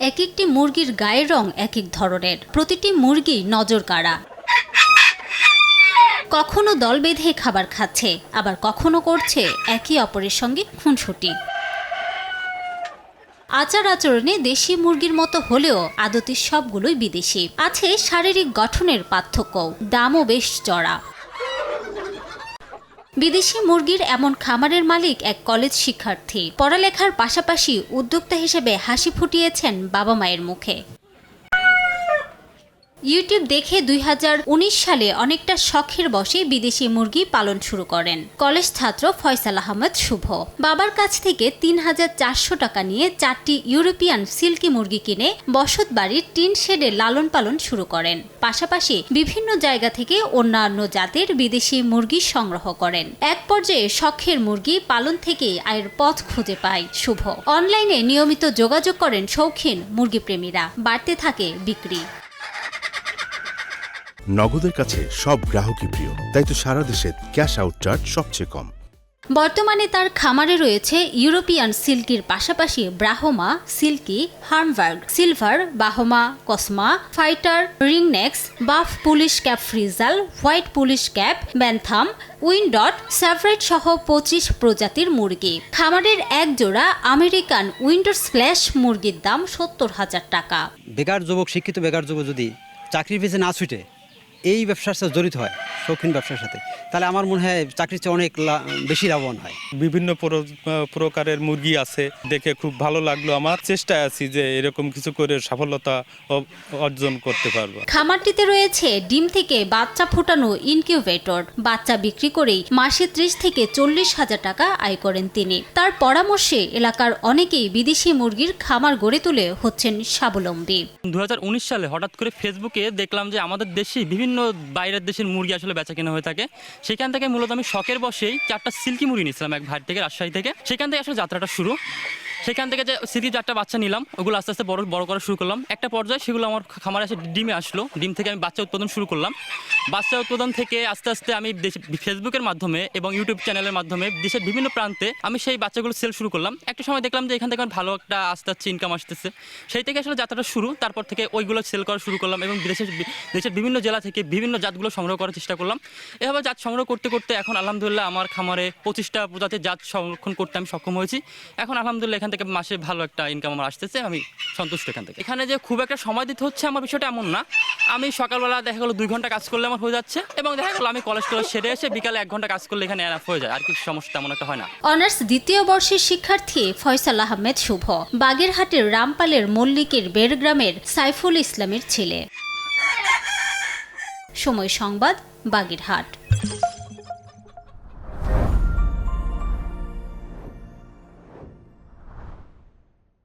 এক একটি মুরগির গায়ের রং এক এক ধরনের। প্রতিটি মুরগি নজর কাড়া। কখনো দল বেঁধে খাবার খাচ্ছে, আবার কখনো করছে একে অপরের সঙ্গে খুনসুটি। আচার আচরণে দেশি মুরগির মতো হলেও আদতে সবগুলোই বিদেশি। আছে শারীরিক গঠনের পার্থক্য দামও বেশ চড়া। বিদেশি মুরগির এমন খামারের মালিক এক কলেজ শিক্ষার্থী। পড়ালেখার পাশাপাশি উদ্যোক্তা হিসেবে হাসি ফুটিয়েছেন বাবা মায়ের মুখে। ইউটিউব দেখে দুই হাজার উনিশ সালে অনেকটা শখের বসে বিদেশি মুরগি পালন শুরু করেন। কলেজ ছাত্র ফয়সাল আহমেদ শুভ। বাবার কাছ থেকে তিন হাজার চারশো টাকা নিয়ে চারটি ইউরোপিয়ান সিল্কি মুরগি কিনে বসত বাড়ির টিন শেডে লালন পালন শুরু করেন। পাশাপাশি বিভিন্ন জায়গা থেকে অন্যান্য জাতের বিদেশি মুরগি সংগ্রহ করেন। এক পর্যায়ে শখের মুরগি পালন থেকে আয়ের পথ খুঁজে পায় শুভ। অনলাইনে নিয়মিত যোগাযোগ করেন শৌখিন মুরগিপ্রেমীরা। বাড়তে থাকে বিক্রি। নগদের কাছে সব গ্রাহকই প্রিয়। তাই তো সারা দেশে ক্যাশ আউট চার্জ সবচেয়ে কম। বর্তমানে তার খামারে রয়েছে ইউরোপিয়ান সিল্কির পাশাপাশি Brahma silkie Hamburg silver Brahma কসমা fighter ringnecks buff Polish cap frizzle white Polish cap bantam Wyandotte Sebright সহ পঁচিশ প্রজাতির মুরগি। খামারের এক জোড়া আমেরিকান উইন্ডোর স্প্ল্যাশ মুরগির দাম সত্তর হাজার টাকা। বেকার যুবক শিক্ষিত বেকার যুবক যদি চাকরির পিছনে না ছুটে এই ব্যবসার সাথে জড়িত হয়। শৌখিন ব্যবসার সাথে। তাহলে আমার মনে হয় চাকরির চেয়ে অনেক বেশি লাভবান হয়। বিভিন্ন প্রকারের মুরগি আছে দেখে খুব ভালো লাগল আমার। চেষ্টায় আছি যে এরকম কিছু করে সফলতা অর্জন করতে পারব। খামারটিতে রয়েছে ডিম থেকে বাচ্চা ফোটানো ইনকিউবেটর। বাচ্চা বিক্রি করেই মাসে ত্রিশ থেকে চল্লিশ হাজার টাকা আয় করেন তিনি। তার পরামর্শে এলাকার অনেকেই বিদেশি মুরগির খামার গড়ে তুলে হচ্ছেন স্বাবলম্বী। দু হাজার উনিশ সালে হঠাৎ করে ফেসবুকে দেখলাম যে আমাদের দেশে বিভিন্ন বাইরের দেশের মুরগি আসলে বেচা কেনা হয়ে থাকে। সেখান থেকে মূলত আমি শখের বসেই চারটা সিল্কি মুড়ি নিয়েছিলাম এক ভাই থেকে, রাজশাহী থেকে। সেখান থেকে আসলে যাত্রাটা শুরু। সেখান থেকে যে সিল্কি চারটা বাচ্চা নিলাম, ওগুলো আস্তে আস্তে বড় বড় করা শুরু করলাম। একটা পর্যায়ে সেগুলো আমার খামারে এসে ডিমে আসলো। ডিম থেকে আমি বাচ্চা উৎপাদন শুরু করলাম। বাচ্চা উৎপাদন থেকে আস্তে আস্তে আমি ফেসবুকের মাধ্যমে এবং ইউটিউব চ্যানেলের মাধ্যমে দেশের বিভিন্ন প্রান্তে আমি সেই বাচ্চাগুলো সেল শুরু করলাম। একটা সময় দেখলাম যে এখান থেকে আমার ভালো একটা আস্তে আস্তে ইনকাম আসতেছে। সেই থেকে আসলে যাত্রাটা শুরু। তারপর থেকে ওইগুলো সেল করা শুরু করলাম এবং দেশের দেশের বিভিন্ন জেলা থেকে বিভিন্ন জাতগুলো সংগ্রহ করার চেষ্টা করলাম। এভাবে জাত সংগ্রহ করতে করতে এখন আলহামদুলিল্লাহ আমার খামারে পঁচিশটা প্রজাতির জাত সংরক্ষণ করতে আমি সক্ষম হয়েছি। এখন আলহামদুলিল্লাহ এখান থেকে মাসে ভালো একটা ইনকাম আমার আসতেছে, আমি সন্তুষ্ট এখান থেকে। এখানে যে খুব একটা সময় দিতে হচ্ছে আমার বিষয়টা এমন না। আমি সকালবেলা দেখা গেলো দুই ঘণ্টা কাজ করলে আমার হয়ে যাচ্ছে, এবং দেখা গেলো আমি কলেজ টলেজ সেরে এসে বিকালে এক ঘণ্টা কাজ করলে এখানে এনাফ হয়ে যায়, আর কিছু সমস্যা তেমন একটা হয় না। অনার্স দ্বিতীয় বর্ষের শিক্ষার্থী ফয়সাল আহমেদ শুভ, বাগেরহাটের রামপালের মল্লিকের বেড়গ্রামের সাইফুল ইসলামের ছেলে। সময় সংবাদ, বাগেরহাট।